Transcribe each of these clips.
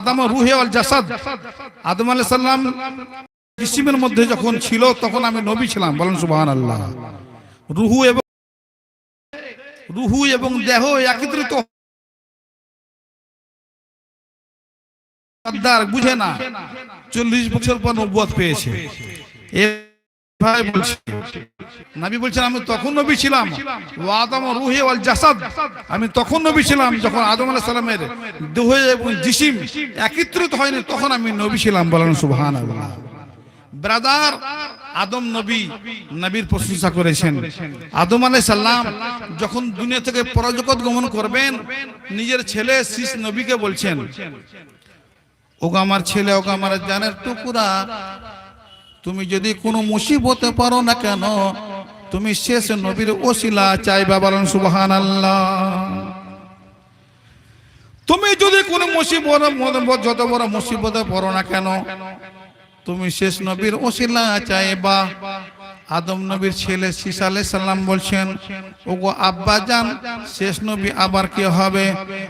আদম রুহে জাসাদ। আদম মধ্যে যখন ছিল, তখন আমি নবী ছিলাম। সুবহানাল্লাহ। রুহু এবং রুহু এবং দেহ একত্রিত বুঝে না। চল্লিশ বছর পর নব্বত পেয়েছে। নবী বলছেন, আমি তখন নবী ছিলাম। ওয়াল জাসাদ। আমি তখন নবী ছিলাম, যখন আদম আলাইহিস সালামের দেহ এবং জিসিম একত্রিত হয়নি, তখন আমি নবী ছিলাম বলেন, সুবহানাল্লাহ। ব্রাদার, আদম নবী, নবীর প্রশংসা করেছেন। আদম আলাই সাল্লাম যখন দুনিয়া থেকে পরজগৎ গমন করবেন, নিজের ছেলে শীষ নবীকে বলছেন, ওগো আমার ছেলে, ওগো আমার জানের টুকুরা তুমি যদি কোনো মুসিবতে পারো না কেন, তুমি শেষ নবীর ওসিলা চাইবা বলেন সুবহান আল্লাহ তুমি যদি কোনো মুসিবত, যত বড় মুসিবতে পড়ো না কেন, তুমি শেষ নবীর ওসিলা চাইবা। আদম নবীর ছেলে সিসা আলাইহিস সালাম বলছেন, ওগো আব্বা জান শেষ নবী আবার কি হবে?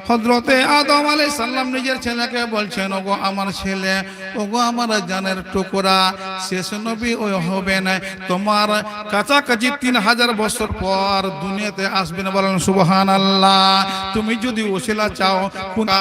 হযরতে আদম আলাইহিস সালাম নিজের ছেলেকে বলছেন, ওগো আমার ছেলে, ওগো আমার জানের টুকরা, শেষ নবী ওই হবে না। তোমার কাছাকাছি তিন হাজার বছর পর দুনিয়াতে আসবেন বলেন সুবহান আল্লাহ তুমি যদি ওসিলা চাও কুনা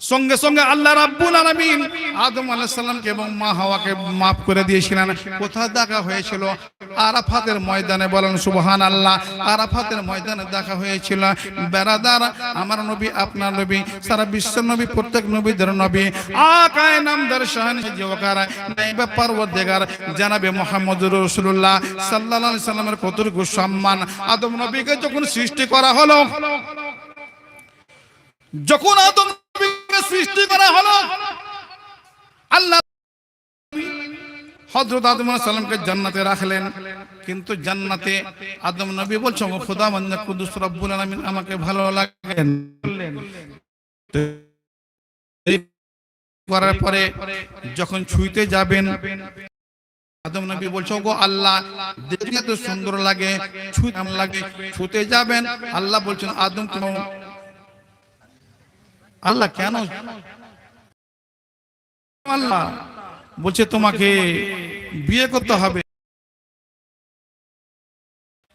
সঙ্গে সঙ্গে আল্লাহ রাব্বুল আলামিন আদম আলাইহিস সালামকে এবং মা হাওয়াকে maaf করে দিয়েছিলেন। কোথায় দেখা হয়েছিল? আরাফাতের ময়দানে বলেন, সুবহানাল্লাহ, আরাফাতের ময়দানে দেখা হয়েছিল। বেরাদার, আমার নবী, আপনার নবী, সারা বিশ্বের নবী, প্রত্যেক নবীদের নবী, আকায় নামদার শাহান জিওকার নাইবা পরওয়ারদিগার জানাবে মুহাম্মদুর রাসূলুল্লাহ সাল্লাল্লাহু আলাইহি সাল্লামের কতটুকু সম্মান। আদম নবীকে যখন সৃষ্টি করা হলো যখন আদম নবীকে সৃষ্টি করা হলো, আল্লাহ হযরত আদম আলাইহিস সালামকে জান্নাতে রাখলেন। কিন্তু জান্নাতে আদম নবী বলছেন ও খোদা বান্দা কুদুস রব্বুল আলামিন, আমাকে ভালো লাগেন। করার পরে যখন ছুঁইতে যাবেন, আদম নবী বলছে গো আল্লাহ দেখতে তো সুন্দর লাগে ছুঁতে লাগে? ছুঁতে যাবেন, আল্লাহ বলছেন, আদম তুমি আল্লাহ কেন? আল্লাহ বলছে, তোমাকে বিয়ে করতে হবে।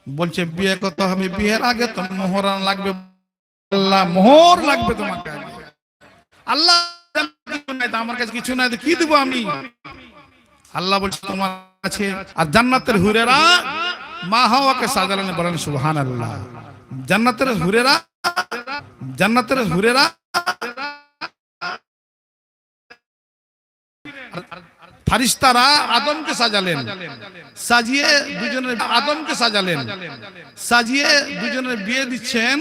বলছে, বিয়ে করতে হবে বিয়ের আগে তো মোহরান লাগবে। আল্লাহ, মোহর লাগবে তোমাকে আল্লাহ আমার কাছে কিছু নাই কি দেবো আমি? আল্লাহ বলছে, তোমার কাছে আর জান্নাতের হুরেরা মা হাওয়াকে সাজালেন বলেন সুবহান আল্লাহ জান্নাতের হুরেরা জান্নাতের হুরেরা ফারিস্তারা আদমকে সাজালেন। সাজিয়ে দুজনের আদমকে সাজালেন। সাজিয়ে দুজনের বিয়ে দিচ্ছেন।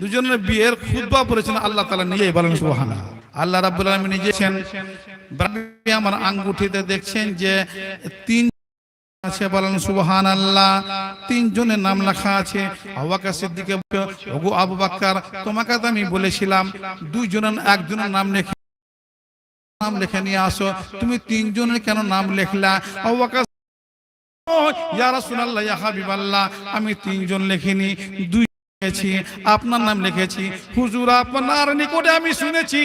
দুজনের বিয়ের খুতবা পড়েছেন আল্লাহ তালা নিজেই বলেন, সুবহানাল্লাহ। আল্লাহ রাব্বুল আলামিন নিজেছেন আমার আঙ্গুঠিতে দেখছেন যে তিন আছে বলেন সুবহান আল্লাহ তিনজনের নাম লেখা আছে আবু বাক্কার তোমাকে তো আমি বলেছিলাম, দুইজনের একজনের নাম লেখে নাম লেখে নিয়ে আসো। তুমি তিনজনের কেন নাম লেখলা? আমি তিনজন লেখিনি, দুই আপনার নাম লিখেছি। হুজুর, আপনার নিকটে আমি শুনেছি,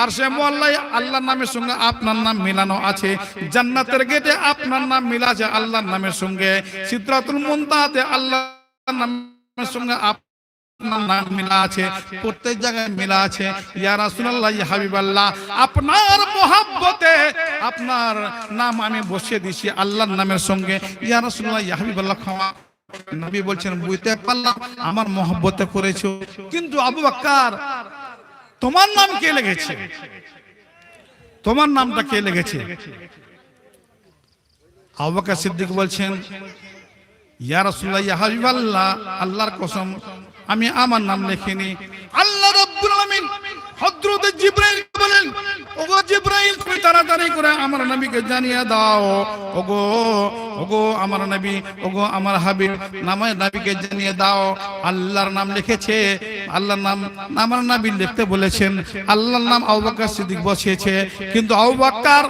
আর সে মোল্লাই আল্লাহর নামের সঙ্গে আপনার নাম মিলানো আছে। জান্নাতের গেটে আপনার নাম মিলা আছে আল্লাহর নামের সঙ্গে। সিদ্রাতুল মুনতাহাতে আল্লাহর নামের সঙ্গে আপনার আপনার নাম আমি বসিয়ে দিছি আল্লাহর নামের সঙ্গে। নবী বলছেন, বুঝতে পারলাম, আমার মহব্বতে করেছ। কিন্তু আবু বাক্কার, তোমার নাম কে লেগেছে? তোমার নামটা কে লেগেছে? আবু বকর সিদ্দিক বলছেন, ইয়া রাসূলুল্লাহ, ইয়া হাবিবাল্লাহ, আল্লাহর কসম আমি আমার নাম লেখিনি। আল্লাহ রাব্বুল জিবরাইল বলেন, ওগো জিবরাইল, তুমি তাড়াতাড়ি করে আমার নবীকে জানিয়ে দাও। ওগো ওগো আমার নবী, ওগো আমার হাবিব, নামে নবীকে জানিয়ে দাও। আল্লাহর নাম লিখেছে, আল্লাহর নাম, আমার নবী লিখতে বলেছেন। আল্লাহর নাম আবু সিদ্দিক বসিয়েছে, কিন্তু আবু বকর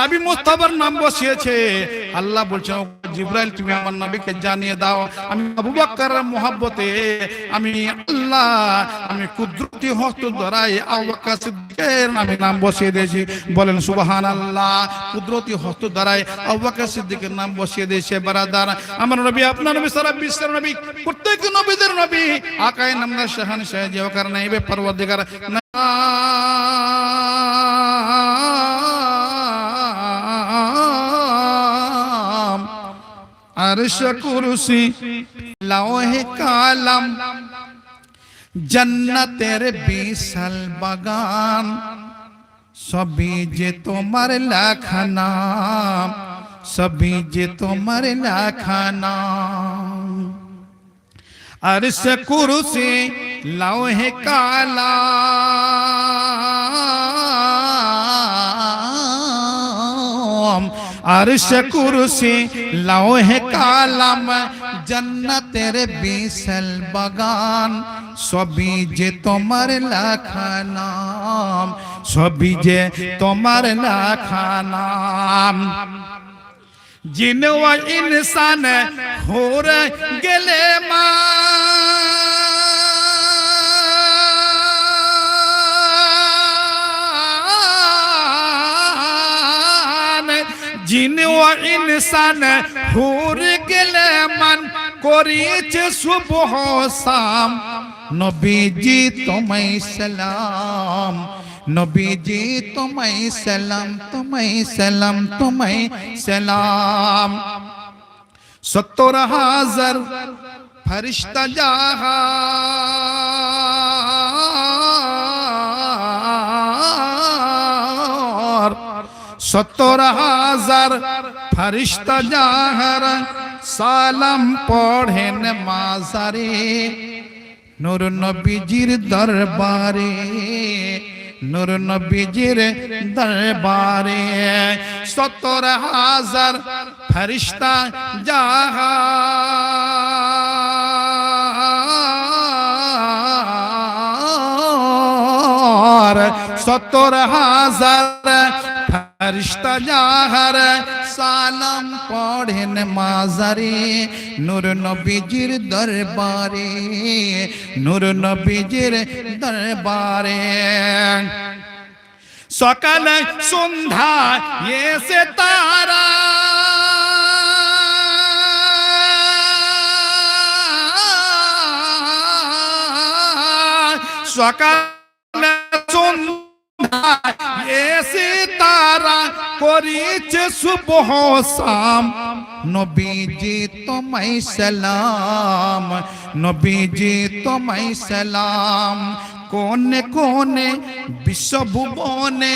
নবী মুস্তাফার নাম বসিয়েছে। আল্লাহ বলছেন জিব্রাইল, তুমি আমার নবীকে জানিয়ে দাও। আমি আবু বকরের মোহাব্বতে, আমি আল্লাহ, আমি কুদরতি হস্ত দ্বারাই আবু বকর সিদ্দিকের আমি নাম বসিয়ে দিয়েছি। বলেন সুবহান আল্লাহ কুদরতি হস্ত দ্বারাই আবু সিদ্দিকের নাম বসিয়ে দিয়েছে, বারাদার। আমার নবী, আপনার নবী সারা বিশ্বের নবী, প্রত্যেক নবীদের নবী, আকায় নামদার শাহান শাহ যে কারণে এবে পরবর্তীকার। নাম আরশ কুরসি লৌহে কালাম। জন্নতের বিশাল বাগান সবই যে তোমার লেখা নাম সবই যে তোমার লেখা নাম আর সে কুরুসে লাউহে কালা अर्श कुर्सी लोह कालम जन्न तेरे बीसल बगान। सभी तुमर तोमर लखनाम सभी तुमर तोमर लखनाम जिन इंसान हो गले माँ। জিনওয়া ইনসান হোর গেলে মান করিছে শুভ সাম। নবীজি তোমায় সালাম, নবীজি তোমায় সালাম তোমায় সালাম তোমায় সালাম। সত্তর হাজার ফরিস্তা যাহার সত্তর হাজার ফরিস্তা যাহার সালাম পড়েন মাজারে, নূর নবীজির দরবারে, নূর নবীজির দরবারে। সত্তর হাজার ফরিস্তা যাহার সত্তর হাজার ফরিস্তা যাহার সালাম পড়েন মাজারে নূর নবীজির দরবারে নূর নবীজির দরবারে সকাল সন্ধ্যা এসে তারা সকাল এসে তারা করিছে শুভ সাম। নবীজি তোমায় সালাম, নবীজি তোমায় সালাম। কোনে কোনে বিশ্বভুবনে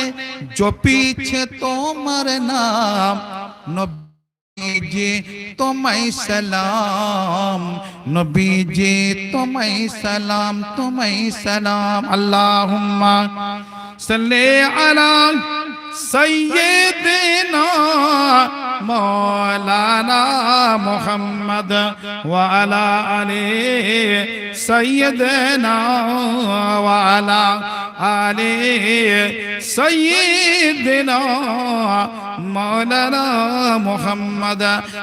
জপিছে তোমার নাম। নবীজি তোমায় সালাম, নবীজি তোমায় সালাম তোমায় সালাম। আল্লাহুম্মা সাল্লি আলা سيدنا مولانا محمد وعلى آل سيدنا وعلى آل سيدنا মৌলানা মোহাম্মদ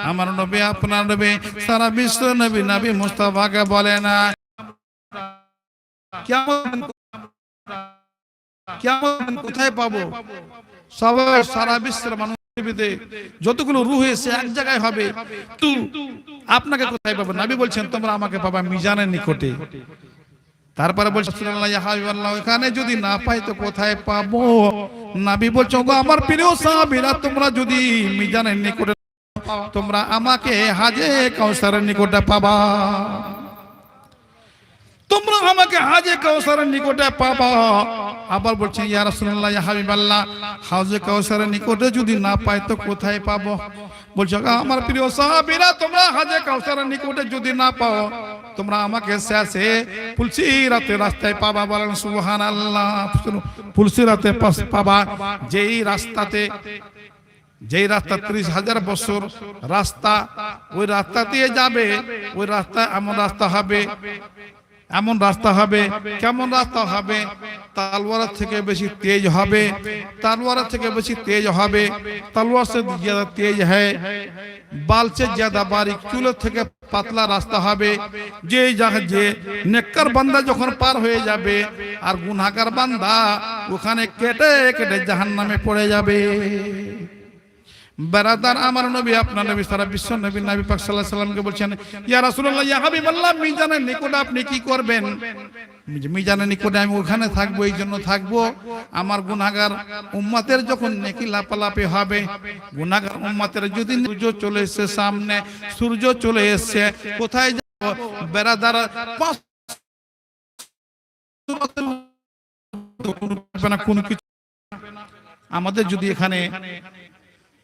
আমার নবী আপনার নবী সারা বিশ্ব নবী নবী মুস্তাফাকে বলে না কেমন কেমন কোথায় পাবো? সবাই সারা বিশ্বের মানুষ যতগুলো রুহ এসে এক জায়গায় হবে তু আপনাকে কোথায় পাবো? নাবি বলছেন, তোমরা আমাকে পাবা মিজানের নিকটে। তারপরে বলছে এখানে যদি না পাই তো কোথায় পাবো? নাবি বলছো গো আমার প্রিয় সাহাবীরা, তোমরা যদি মিজানের নিকটে তোমরা আমাকে হাজে কাউসারের নিকটে পাবা। তোমরা আমাকে হাজে কাউসারের নিকটে পাবা। আবার বলছেন ইয়া রাসূলুল্লাহ, ইয়া হাবিবাল্লাহ, হাজে কাউসারের নিকটে যদি না পাই তো কোথায় পাবো? বলছো আমার প্রিয় সাহাবীরা, তোমরা হাজে কাউসারের নিকটে যদি না পাও, তোমরা আমাকে শেষে পুলসি রাতে রাস্তায় পাবা। বলেন, সুবহানাল্লাহ পুলসি রাতে পাবা। যেই রাস্তাতে, যেই রাস্তা ত্রিশ হাজার বছর রাস্তা, ওই রাস্তা দিয়ে যাবে, ওই রাস্তা এমন রাস্তা হবে এমন রাস্তা হবে, কেমন রাস্তা হবে? তালওয়ারের থেকে বেশি তেজ হবে তালওয়ারের থেকে বেশি তেজ হবে, তালওয়ার সে জ্যাদা তেজ হ্যায় বালচে জ্যাদা বাড়ি চুলের থেকে পাতলা রাস্তা হবে, যে যে নেককার বান্দা যখন পার হয়ে যাবে, আর গুনাহগার বান্দা ওখানে কেটে কেটে জাহান্নামে পড়ে যাবে। বেরাদার আমার নবী, আপনার নবী সারা বিশ্ব নবী নবী পাক আলাইহি সাল্লামকে বলছেন, ইয়া রাসূলুল্লাহ, ইয়া হাবিবাল্লাহ মিজানের নিকটে আপনি কি করবেন? মিজানের নিকটে আমি ওখানে থাকব, এই জন্য থাকব। আমার গুনাহগার উম্মতের যখন নেকি লাপালাপি হবে, গুনাহগার উম্মতের যদি সূর্য চলে এসেছে সামনে, সূর্য চলে এসেছে, কোথায় যাব? না, কোনো কিছু আমাদের যদি এখানে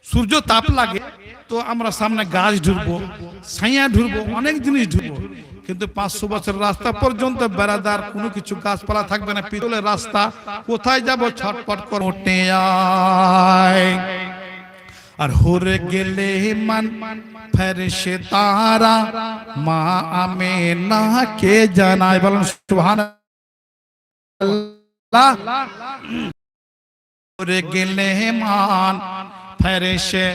সূর্য তাপ লাগে, তো আমরা সামনে গাছ ঢুকবো ছাইয়া ঢুকবো, অনেক জিনিস ঢুকবো। কিন্তু পাঁচশো বছর রাস্তা পর্যন্ত বেড়াদার কোনো কিছু গাছপালা থাকবে না, পিতলের রাস্তা। কোথায় যাব? ছটপট আয়। আর হরে গেলে মান ফেরেশে তারা, মা আমে না কে জানায়? বলেন সুবহান হরে গেলে মান ফেরেশে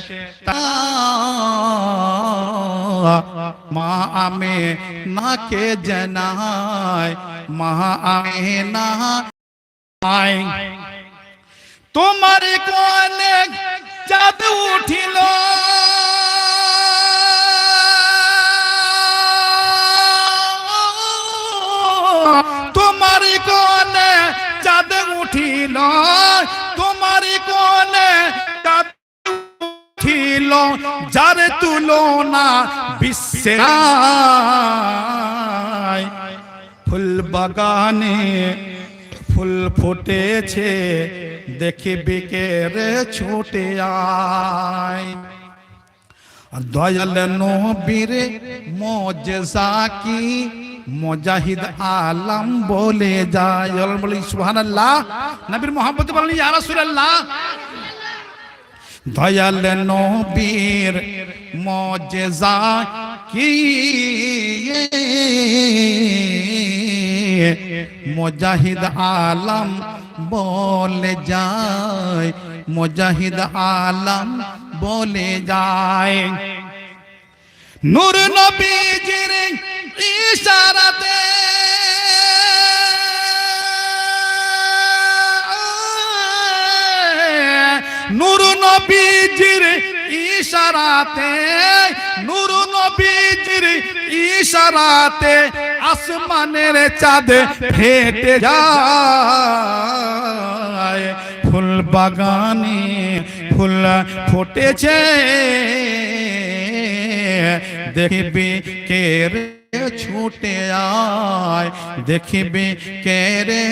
মা আমে না কে জানায় মা আমে না আয় তোমার কোনে চাঁদ উঠিল। তুলনা বিশ্বে ফুল বাগানে ফুল ফুটেছে, দেখে বিকেরে ছোটে আয়। দয়াল নবীর মজা কি মুজাহিদ আলম বলে যায়। বলি, সুবহানাল্লাহ। নবীর মোহাম্মদ বলেন, ইয়া রাসূলুল্লাহ। দয়াল নবীর মজা কি? মুজাহিদ আলম বলে যায়, মুজাহিদ আলম বলে যায়। নূর নবীজির ইশারাতে নূর নবীজির ইশারাতে, নূর নবীজির ইশারাতে আসমানের চাঁদ ফেটে যায়। ফুল বাগানে ফুল ফুটেছে। দেখবি কে ছুটে আয়, দেখবি কে রে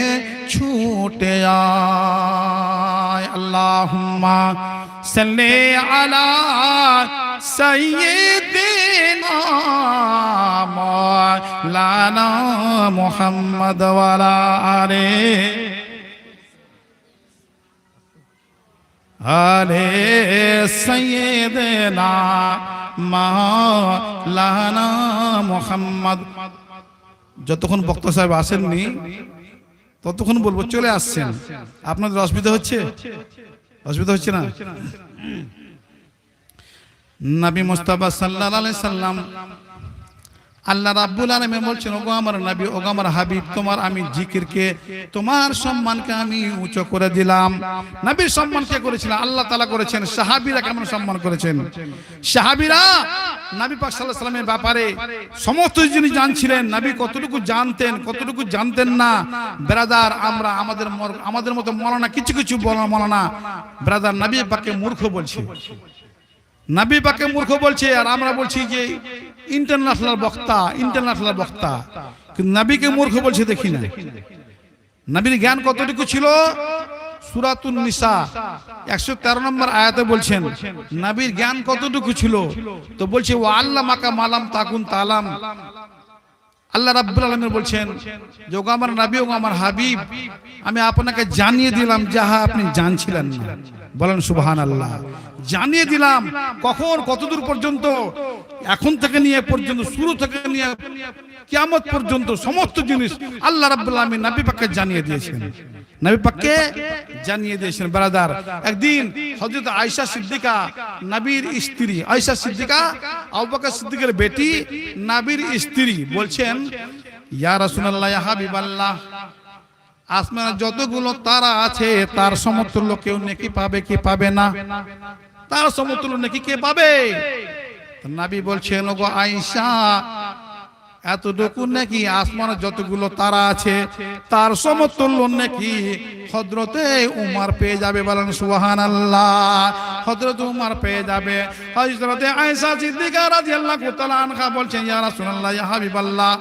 ছুটে আয়। আল্লাহুম্মা সাল্লি আলা সাইয়্যিদিনা মাওলানা মুহাম্মদ ওয়ালা আলিহি আরে সৈয়দনা মোহাম্মদ। যতক্ষণ বক্ত সাহেব আসেননি, ততক্ষণ বলব চলে আসছেন। আপনাদের অসুবিধা হচ্ছে? অসুবিধা হচ্ছে না? নবী মুস্তাফা সাল্লাহ সাল্লাম আল্লাহ রাব্বুল আলামিন বলছেন, ওগো আমার নবী, ওগো আমার হাবিব, তোমার আমি জিকিরকে, তোমার সম্মানকে আমি উঁচু করে দিলাম। নবীর সম্মান কে করেছিলেন আল্লাহ তালা করেছেন, সাহাবীরা কেমন সম্মান করেছেন? সাহাবিরা নবী পাক আলাইহি সাল্লামের ব্যাপারে সমস্ত জিনিস জানছিলেন, নবী কতটুকু জানতেন কতটুকু জানতেন না, ব্রাদার, আমরা আমাদের আমাদের মতো মলানা, কিছু কিছু মলানা, ব্রাদার নবী পাককে মূর্খ বলছে। নাবি পাকে মূর্খ বলছে আর আমরা বলছি যে ইন্টারন্যাশনাল বক্তা ইন্টারন্যাশনাল বক্তা। কিন্তু নাবিকে মূর্খ বলছে দেখি না। নাবির জ্ঞান কতটুকু ছিল? সুরাতুন নিসা। একশো তেরো নম্বর আয়াতে বলছেন নাবির জ্ঞান কতটুকু ছিল? তো বলছে ও আল্লাহ মাকা মালাম তাকুন তালাম। আল্লাহ রাব্বুল আলমীর বলছেন যোগ আমার নাবি ও আমার হাবিব, আমি আপনাকে জানিয়ে দিলাম, যাহা আপনি জানছিলেন না। বলেন সুবাহান আল্লাহ জানিয়ে দিলাম, কখন, কতদূর পর্যন্ত, এখন থেকে নিয়ে পর্যন্ত, শুরু থেকে নিয়ে কিয়ামত পর্যন্ত সমস্ত জিনিস আল্লাহ রাব্বুল আমি নাবি পাকে জানিয়ে দিয়েছেন। নবী পাককে জানিয়ে দিয়েছেন ব্রাদার একদিন হযরত আয়েশা সিদ্দিকা নবীর স্ত্রী আয়েশা সিদ্দিকা আবু বকর সিদ্দিকের বেটি নবীর স্ত্রী বলছেন ইয়া রাসূলুল্লাহ ইয়া হাবিবাল্লাহ আসমানে যতগুলো তারা আছে তার সমতুল্য কেউ নেকি পাবে কি পাবে না? তার সমতুল্য নেকি কে পাবে? নবী বলছেন ওগো আয়েশা এতটুকু নাকি আসমানে যতগুলো তারা আছে, তার সমতুল্য নাকি হজরতে উমার পেয়ে যাবে বলেন সুহান আল্লাহ হজরত উমার পেয়ে যাবে। হজরতে আয়েশা সিদ্দিকা রাদিয়াল্লাহু তাআলা আনহা বলছেন, ইয়া রাসূলুল্লাহ, ইয়া হাবিবাল্লাহ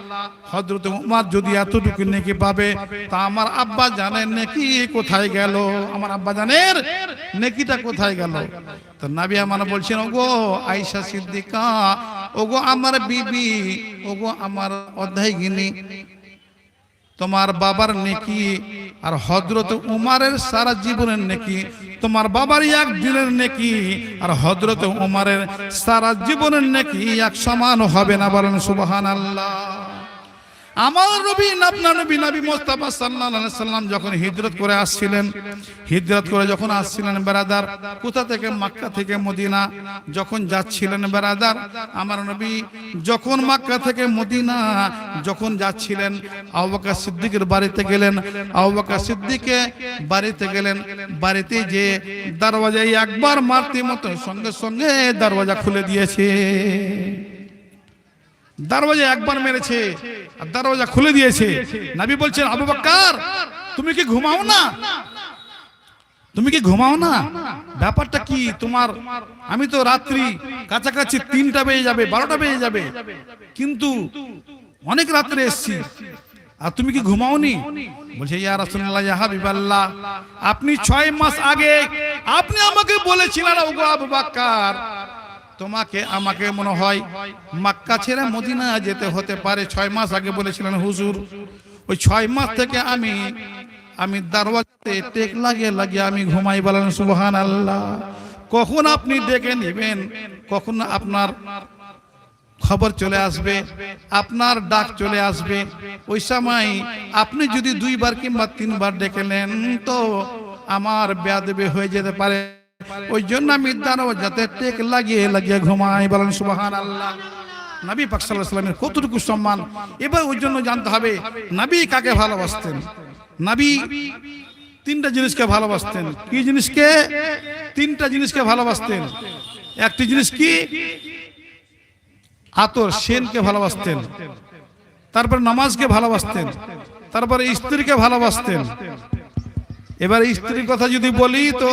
হজরত উমার যদি এতটুকু নাকি পাবে, তা আমার আব্বা জানেন নাকি কোথায় গেল? আমার আব্বা জানের নেকিটা কোথায় গেল? তো নাবি আমার বলছেন, ওগো আয়েশা সিদ্দিকা, ওগো আমার বিবি, ওগো আমার অধ্যায় গিনি, তোমার বাবার নেকি আর হজরত উমারের সারা জীবনের নেকি, তোমার বাবার এক দিনের নেকি আর হজরত উমারের সারা জীবনের নেকি এক সমান হবে না বলেন সুবহান আল্লাহ আমার নবী আপনার নবী নবী মোস্তাফা আলাইহি সাল্লাম যখন হিজরত করে আসছিলেন, হিজরত করে যখন আসছিলেন বেরাদার কোথা থেকে? মক্কা থেকে মদিনা। যখন যাচ্ছিলেন বেরাদার আমার নবী যখন মক্কা থেকে মদিনা, যখন যাচ্ছিলেন, আবু সিদ্দিকের বাড়িতে গেলেন, আবু বকর সিদ্দিকে বাড়িতে গেলেন, বাড়িতে যে দরওয়াজায় একবার মারতে মতো সঙ্গে সঙ্গে দরওয়াজা খুলে দিয়েছে। দরওয়াজা একবার মেরেছে আর দরওয়াজা খুলে দিয়েছে। নবী বলছেন, আবু বকর তুমি কি ঘুমাও না? তুমি কি ঘুমাও না? ব্যাপারটা কি, তোমার, আমি তো রাত্রি কাছাকাছি তিনটা বেজে যাবে, বারোটা বেজে যাবে। কিন্তু অনেক রাত্রে এসছি। আর তুমি কি ঘুমাওনি? বলছে, ইয়া রাসূলুল্লাহ, ইয়া হাবিবাল্লাহ, আপনি ছয় মাস আগে, আপনি আমাকে বলেছিলেন, ওগো আবু বকর তোমাকে আমাকে মনে হয় মাক্কা ছেড়ে মদিনা যেতে হতে পারে। ছয় মাস আগে বলেছিলেন হুজুর, ওই ছয় মাস থেকে আমি আমি দারওয়াজাতে টেক লাগিয়ে লাগিয়ে আমি ঘুমাই বলেন সুবহান আল্লাহ কখন আপনি ডেকে নেবেন? কখন আপনার খবর চলে আসবে? আপনার ডাক চলে আসবে? ওই সময় আপনি যদি দুইবার কিংবা তিনবার ডেকে নেন তো আমার বেয়াদবে হয়ে যেতে পারে। ওই জন্য আমি যাতে টেক লাগিয়ে লাগিয়ে ঘুমাই, বলেন সুবাহান আল্লাহ নবী পাক সাল্লাল্লাহু আলাইহি সাল্লামের কতটুকু সম্মান? এবার ওই জন্য জানতে হবে, নবী কাকে ভালোবাসতেন? নবী তিনটা জিনিসকে ভালোবাসতেন। কি জিনিসকে? তিনটা জিনিসকে ভালোবাসতেন। একটি জিনিস কি? আতর, সেনকে ভালোবাসতেন। তারপর নামাজকে ভালোবাসতেন। তারপরে স্ত্রীকে ভালোবাসতেন। এবার স্ত্রীর কথা যদি বলি তো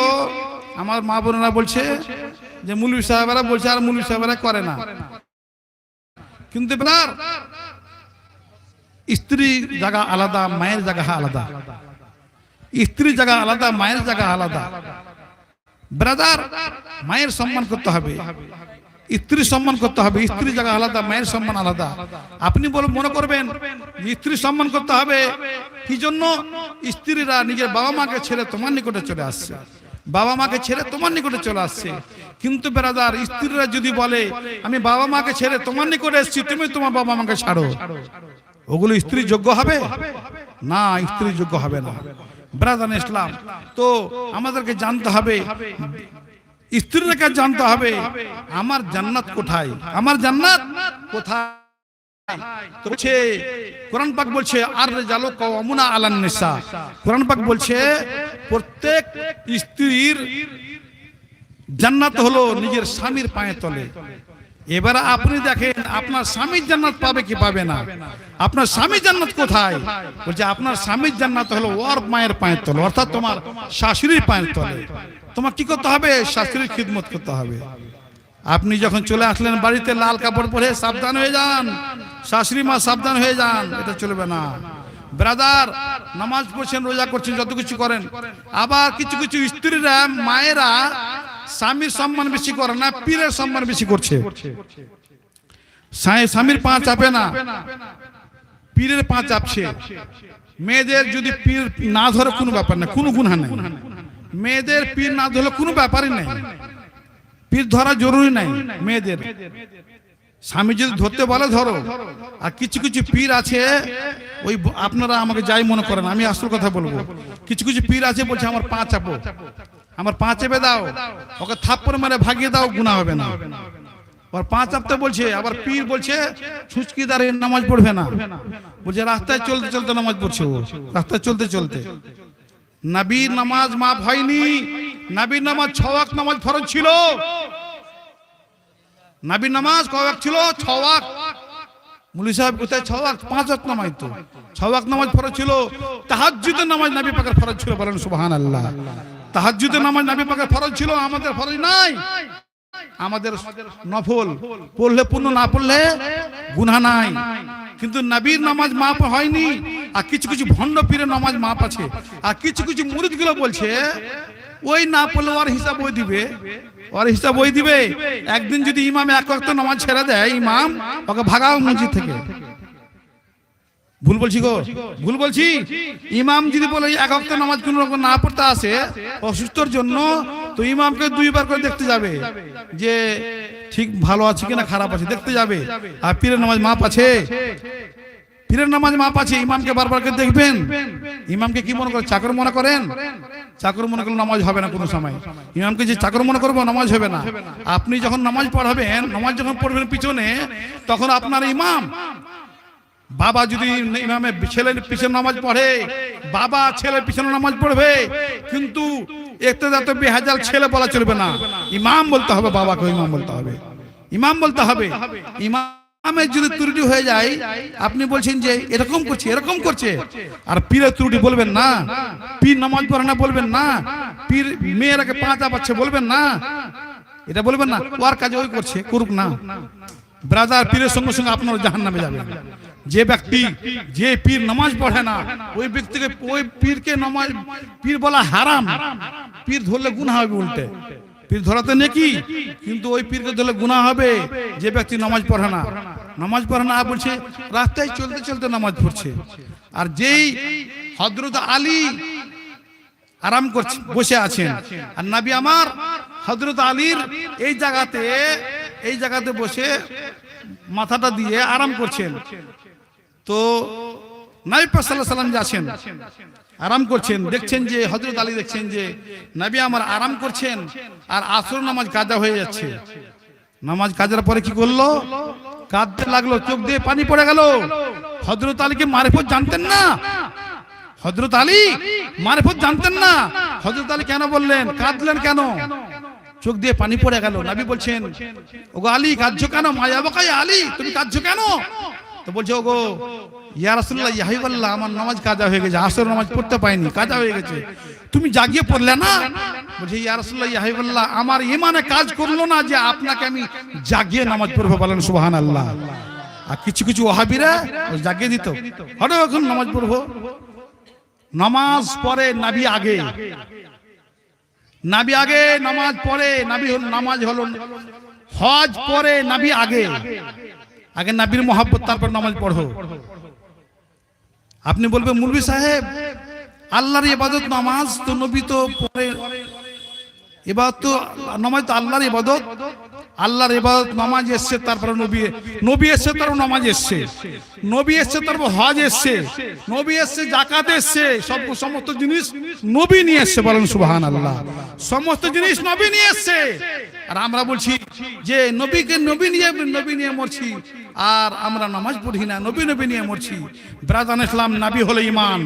আমার মা বোনেরা বলছে যে মুলবি সাহেবেরা বলছে আর মুলবি সাহেবেরা করে না। কিন্তু এবার স্ত্রী জায়গা আলাদা মায়ের জায়গা আলাদা। স্ত্রী জায়গা আলাদা মায়ের জায়গা আলাদা। ব্রাদার মায়ের সম্মান করতে হবে। স্ত্রী সম্মান করতে হবে। স্ত্রী জায়গা আলাদা মায়ের সম্মান আলাদা। আপনি বলে মনে করবেন স্ত্রী সম্মান করতে হবে। কি জন্য? স্ত্রীরা নিজের বাবা মাকে ছেড়ে তোমার নিকটে চলে আসছে। বাবা মাকে ছেড়ে তোমার নিকটে চলে আসছে। কিন্তু বেরাদার, স্ত্রীরা যদি বলে, আমি বাবা মাকে ছেড়ে তোমার নিকটে এসেছি, তুমি তোমার বাবা মাকে ছাড়ো। ওগুলো স্ত্রী যোগ্য হবে? না, স্ত্রী যোগ্য হবে না। ব্রাদান ইসলাম, তো আমাদেরকে জানতে হবে স্ত্রীকে জানতে হবে, আমার জান্নাত কোথায়? আমার জান্নাত কোথায়? তো বলছে কোরআন পাক বলছে আর জালো কওমুনা আলান নিসা। কোরআন পাক বলছে প্রত্যেক স্ত্রীর জান্নাত হলো নিজের স্বামীর পায়ে তলে। এবারে আপনি দেখেন আপনার স্বামীর জান্নাত পাবে কি পাবে না? আপনার স্বামী জান্নাত কোথায়? বলছে আপনার স্বামীর জান্নাত হলো ওর মায়ের পায়ের তলে অর্থাৎ তোমার শাশুড়ির পায়ের তলে। তোমার কি করতে হবে? শাশুড়ির খিদমত করতে হবে। আপনি যখন চলে আসলেন বাড়িতে লাল কাপড় পরে সাবধান হয়ে যান। শাশুড়ি মা সাবধান হয়ে যান, এটা চলবে না। ব্রাদার, নামাজ পড়ছেন, রোজা করছেন, যত কিছু করেন। আবার কিছু কিছু স্ত্রীরা, মায়েরা স্বামীর সম্মান বেশি করে না, পীরের সম্মান বেশি করছে। স্বামীর পা চাপে না, পীরের পা চাপছে। মেয়েদের যদি পীর না ধরে কোনো ব্যাপার না কোনো গুণা নেই। মেয়েদের পীর না ধরলে কোনো ব্যাপারই নেই। পীর ধরা জরুরি নাই মেয়েদের। স্বামী যদি ধরতে বলে ধরো। আর কিছু কিছু পীর আছে ওই আপনারা আমাকে যাই মনে করেন আমি আসল কথা বলব। কিছু কিছু পীর আছে বলছে আমার পা চাপো। আমার পা চেপে দাও। ওকে থাপ্পড় মেরে ভাগিয়ে দাও গুণা হবে না। ওর পা চাপতে বলছে আবার পীর বলছে ছুচকি দাঁড়িয়ে নামাজ পড়বে না। বলছে রাস্তায় চলতে চলতে নামাজ পড়ছে ও। রাস্তায় চলতে চলতে। নাবির নামাজ মাপ হয়নি। নাবির নামাজ ছ নামাজ ফরজ ছিল। নাবির নামাজ কয়েক ছিল? ছ মুলি সাহেব কোথায়? ছ ওয়াক্ত, পাঁচ ওয়াক্ত নামাজ তো। ছ ওয়াক্ত নামাজ ফরজ ছিল। তাহাজ্জুদের নামাজ নাবি পাকের ফরজ ছিল বলেন সুবহানাল্লাহ। তাহাজ্জুদের নামাজ নাবি পাকের ফরজ ছিল, আমাদের ফরজ নাই। আমাদের নফল, পড়লে পূর্ণ, না পড়লে গুনাহ নাই। কিন্তু নবীর নামাজ মাপ হয়নি, আর কিছু কিছু ভণ্ড পীরের নামাজ মাপ আছে। আর কিছু কিছু মুরিদগুলো বলছে ওই না পড়লে ওর হিসাব ওই দিবে। ওর হিসাব ওই দিবে। একদিন যদি ইমাম এক ওয়াক্ত নামাজ ছেড়ে দেয়, ইমাম ওকে ভাগাও মসজিদ থেকে। ভুল বলছি গো? ভুল বলছি? ইমাম যদি বলে এক ওয়াক্ত নামাজ কোন রকম না পড়তে আসে, অসুস্থর জন্য তো ইমামকে দুইবার করে দেখতে যাবে যে ঠিক ভালো আছে কিনা খারাপ আছে, দেখতে যাবে। আর পীরের নামাজ মাপ আছে? পীরের নামাজ মাপ আছে, ইমামকে বারবার করে দেখবেন। ইমামকে কি মনে করেন? চাকর মনে করেন? চাকর মনে করলে নামাজ হবে না কোনো সময়। ইমামকে যে চাকর মনে করব, নামাজ হবে না। আপনি যখন নামাজ পড়াবেন, নামাজ যখন পড়বেন পিছনে, তখন আপনার ইমাম, বাবা যদি ইমামে ছেলের পিছনে নামাজ পড়ে, বাবা ছেলের পিছনে নামাজ পড়বে, কিন্তু একটু যাতে বেহাজাল ছেলে বলা চলবে না। ইমাম বলতে হবে, বাবাকে ইমাম বলতে হবে। ইমাম বলতে হবে। ইমামের যদি ত্রুটি হয়ে যায় আপনি বলছেন যে এরকম করছে এরকম করছে। আর পীরের ত্রুটি বলবেন না পীর নামাজ পড়ে না বলবেন না পীর মেয়েরাকে পাঁচা পাচ্ছে বলবেন না। এটা বলবেন না ওর কাজে ওই করছে করুক না। ব্রাদার পীরের সঙ্গে সঙ্গে আপনার জাহান নামে যাবেন যে ব্যক্তি যে পীর নামাজ পড়ে না ওই ব্যক্তিকে ওই পীরকে নামাজ পীর বলা হারাম। পীর ধরলে গুণা হবে উল্টে। পীর ধরাতে নেকি? কিন্তু ওই পীরকে ধরলে গুণা হবে, যে ব্যক্তি নামাজ পড়ে না। নামাজ পড়ে না বলছে, রাস্তায় চলতে চলতে নামাজ পড়ছে। আর যেই হজরত আলী আরাম করছে, বসে আছেন, আর নাবি আমার হজরত আলীর এই জায়গাতে এই জায়গাতে বসে মাথাটা দিয়ে আরাম করছেন। তো সাল্লাল্লাহু আলাইহি সাল্লাম যে আছেন আরাম করছেন দেখছেন যে হজরত আলী দেখছেন যে নবী আমার আরাম করছেন আর আসর নামাজ কাজা হয়ে যাচ্ছে। নামাজ কাজার পরে কি করল? কাঁদতে লাগল চোখ দিয়ে পানি পড়ে গেল। হজরত আলীকে মারেফত জানতেন না। হজরত আলী মারেফত জানতেন না। হজরত আলী কেন বললেন? কাঁদলেন কেন? চোখ দিয়ে পানি পড়ে গেল। নাবি বলছেন ওগো আলী কাঁদছো কেন? মায়া বকাই আলী তুমি কাঁদছো কেন? তো বলছে, ওগো রাসূলুল্লাহ, ইয়া আমার নামাজ কাজা হয়ে গেছে আসর নামাজ পড়তে পাইনি কাজা হয়ে গেছে। তুমি জাগিয়ে পড়লে না? বলছে, ইয়া রাসূলুল্লাহ, ইয়া আমার ইমানে কাজ করল না যে আপনাকে আমি জাগিয়ে নামাজ পড়ব বলেন, সুবহানাল্লাহ। আর কিছু কিছু ওহাবিরা জাগিয়ে দিত। হঠাৎ এখন নামাজ পড়ব। নামাজ পড়ে নাবি আগে। নাবি আগে নামাজ পড়ে, নাবি নামাজ হলো, হজ পরে নাবি আগে। আগে নাবির মহাব্বত, তারপর নামাজ পড়ো। আপনি বলবেন মুরবি সাহেব, আল্লাহর ইবাদত নামাজ তো নবী তো পরে এবার তো নামাজ তো আল্লাহর ইবাদত। আল্লাহর ইবাদত নামাজ এসছে, তারপরে নবী নবী এসছে, তারপর নামাজ এসছে। নবী এসছে, তারপর হজ এসছে। নবী এসছে জাকাত এসছে। সব সমস্ত জিনিস নবী নিয়ে এসছে বলেন সুবহান আল্লাহ সমস্ত জিনিস নবী নিয়ে এসছে। আর আমরা বলছি যে নবীকে নবী নিয়ে নবী নিয়ে মরছি। আর আমরা নামাজ পড়ি না, নবী নবী নিয়ে মরছি। ব্রাদান ইসলাম, নাবি হলো ইমান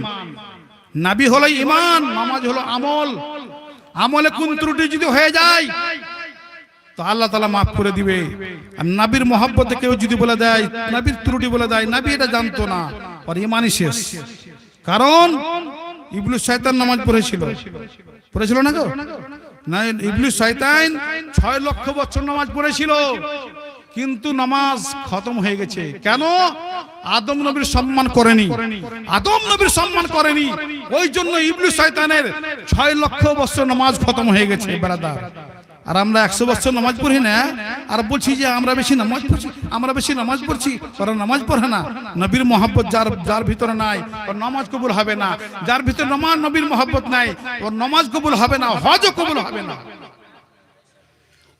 নাবি হলো ইমান নামাজ হলো আমল। আমলে কোন ত্রুটি যদি হয়ে যায় তো আল্লাহ তালা মাফ করে দিবে। আর নাবির মহাব্বতে কেউ যদি বলে দেয়, নাবির ত্রুটি বলে দেয়, নাবি এটা জানতো না আর ইমানই শেষ। কারণ ইবলুস শয়তান নামাজ পড়েছিল। পড়েছিল না গো? না, ইবলুস শয়তান ছয় লক্ষ বছর নামাজ পড়েছিল, কিন্তু নামাজ খতম হয়ে গেছে। কেন? আদম নবীর সম্মান করেনি। আদম নবীর সম্মান করেনি। ওই জন্য ইবলু শয়তানের ছয় লক্ষ বছর নামাজ খতম হয়ে গেছে, বেড়াদার। আর আমরা একশো বছর নামাজ পড়ি না আর বলছি যে আমরা বেশি নামাজ পড়ছি আমরা বেশি নামাজ পড়ছি ওরা নামাজ পড়ে না। নবীর মহব্বত যার যার ভিতরে নাই ওর নামাজ কবুল হবে না। যার ভিতরে নামাজ নবীর মহব্বত নাই ওর নামাজ কবুল হবে না হজও কবুল হবে না।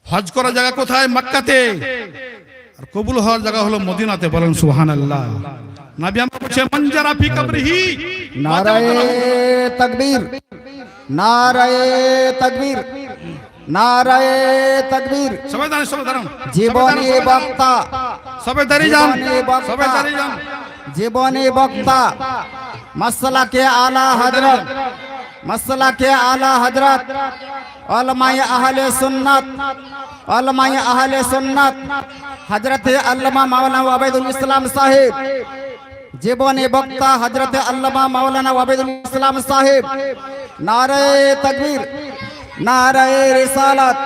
হজ করার জায়গা কোথায়? মক্কাতে। আর কবুল হওয়ার জায়গা হলো মদিনাতে বলেন সুবহানাল্লাহ। নবী আমরা বলছে মঞ্জারা ফি কবরিহি নারায়ে তকবীর নারায়ে তকবীর। নারায়ে তকবীর। সবাই দাঁড়ান সবাই দাঁড়ান। জীবনী বক্তা। সবাই দাঁড়িয়ে যান সবাই দাঁড়িয়ে যান। জীবনী বক্তা। মসলা কে আলা হজরত। মসলা কে আলা হজরত। অলমাই আহলে সুন্নত। অলমাই আহলে সুন্নত। হজরত আল্লামা মাওলানা ওয়াবেদুল ইসলাম সাহেব। জীবনী বক্তা হজরত আল্লামা মাওলানা ওয়াবেদুল ইসলাম সাহেব। নারায়ে তকবীর। নারায়ে রিসালাত।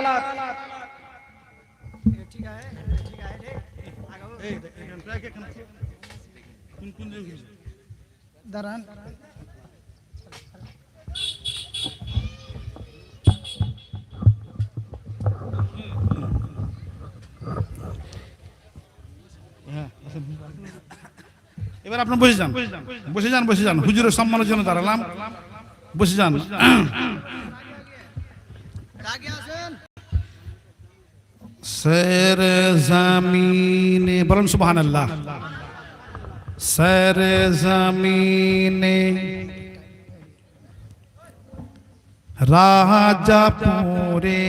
এবার আপনার বসে যান। বসে যান বসে যান। হুজুরের সম্মানের জন্য দাঁড়ালাম। বসে যান। স্যার জামিনে বলেন সুবহান আল্লাহ স্যার জামিনে রাজাপুরে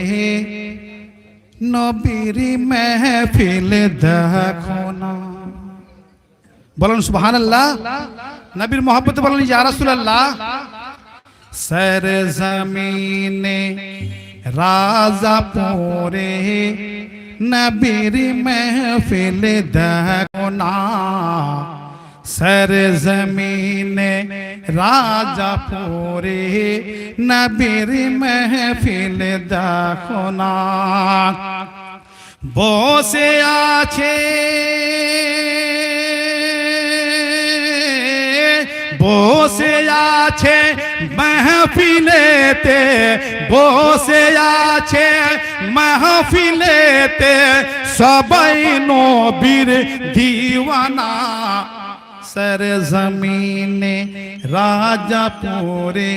নবীর মেহফিল দেখো না বলেন সুবহান আল্লাহ নবীর মোহাম্মত বলেন ইয়া রাসূলুল্লাহ সর জমিনে রাজা পরে নবীর মেহফিল দেখো না সর জমিনে রাজা পরে নবীর মেহফিল দেখো না বসে আছে মাহফিলেতে, বসে আছে মাহফিলেতে সবাই নবীর দিওয়ানা। সর জমিনে রাজাপুরে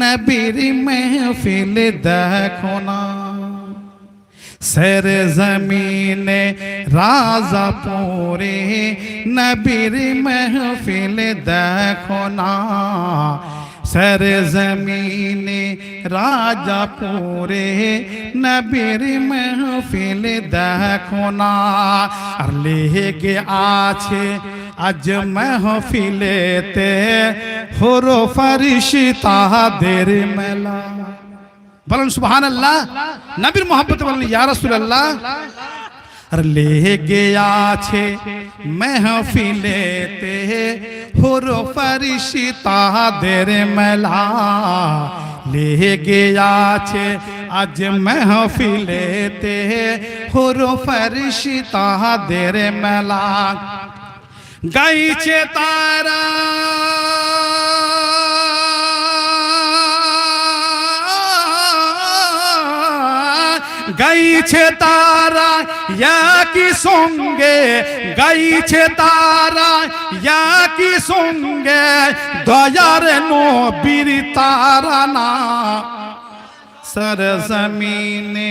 নবীর মেহফিল দেখো না। সর জমিনে রাজাপুরে নবীর মেহফিল দেখো না সর জমিনে রাজাপুরে নবীর মেহফিল দেখো না আর লেগে আছে আজ মেহফিলেতে হরো ফারিসি তাহাদের মেলা বলেন সুবহান আল্লাহ নবীর মোহাম্মত বলেন ইয়া রাসূলুল্লাহ আর লেগে আছে মেহফিলেতে হুর ফারিসি তাদের মেলা লেগে আছে আজ মেহফিলেতে হুর ফারিসি তাদের মেলা গাইছে তারা গাইছে তারা একই সঙ্গে গাইছে তারা একই সঙ্গে দয়ার নবীর তারা না। সর জমিনে